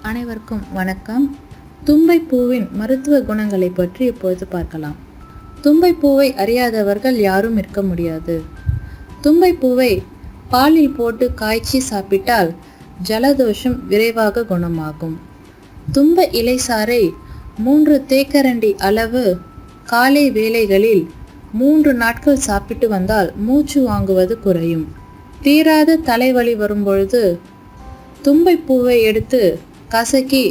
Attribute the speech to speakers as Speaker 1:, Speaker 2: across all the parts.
Speaker 1: அனைவருக்கும் வணக்கம். தும்பை பூவின் மருத்துவ குணங்களை பற்றி இப்பொழுது பார்க்கலாம். தும்பை பூவை அறியாதவர்கள் யாரும் இருக்க முடியாது. தும்பை பூவை பாலில் போட்டு காய்ச்சி சாப்பிட்டால் ஜலதோஷம் விரைவாக குணமாகும். தும்ப இலைசாறை மூன்று தேக்கரண்டி அளவு காலை வேளைகளில் மூன்று நாட்கள் சாப்பிட்டு வந்தால் மூச்சு வாங்குவது குறையும். தீராத தலைவலி வரும்பொழுது தும்பை பூவை எடுத்து கசக்கி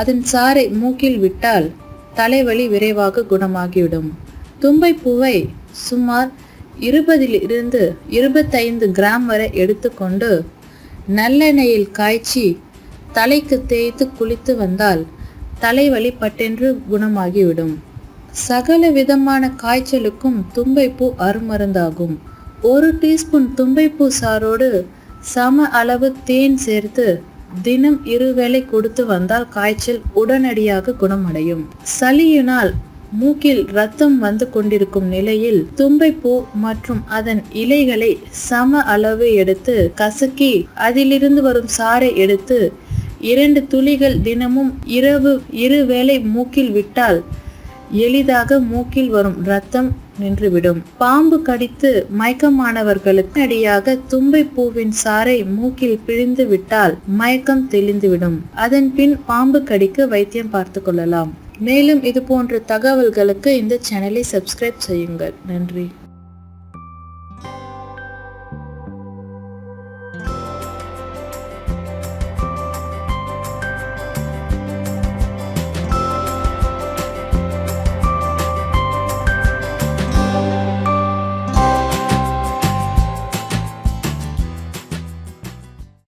Speaker 1: அதன் சாறை மூக்கில் விட்டால் தலைவலி விரைவாக குணமாகிவிடும். தும்பை பூவை சுமார் இருபதிலிருந்து இருபத்தைந்து கிராம் வரை எடுத்துக்கொண்டு நல்லெண்ணெயில் காய்ச்சி தலைக்கு தேய்த்து குளித்து வந்தால் தலைவலி பட்டென்று குணமாகிவிடும். சகல விதமான காய்ச்சலுக்கும் தும்பைப்பூ அருமருந்தாகும். ஒரு டீஸ்பூன் தும்பைப்பூ சாரோடு சம அளவு தேன் சேர்த்து தினம் இருவேளை கொடுத்து வந்தால் காய்ச்சல் உடனடியாக குணமடையும். சளியினால் மூக்கில் ரத்தம் வந்து கொண்டிருக்கும் நிலையில் தும்பைப்பூ மற்றும் அதன் இலைகளை சம அளவு எடுத்து கசக்கி அதிலிருந்து வரும் சாறை எடுத்து இரண்டு துளிகள் தினமும் இரவு இருவேளை மூக்கில் விட்டால் எளிதாக மூக்கில் வரும் ரத்தம் நின்றுவிடும். பாம்பு கடித்து மயக்கமானவர்களுக்கு அடியாக தும்பை பூவின் சாறை மூக்கில் பிழிந்து விட்டால் மயக்கம் தெளிந்துவிடும். அதன் பின் பாம்பு கடிக்கு வைத்தியம் பார்த்து கொள்ளலாம். மேலும் இது போன்ற தகவல்களுக்கு இந்த சேனலை சப்ஸ்கிரைப் செய்யுங்கள். நன்றி.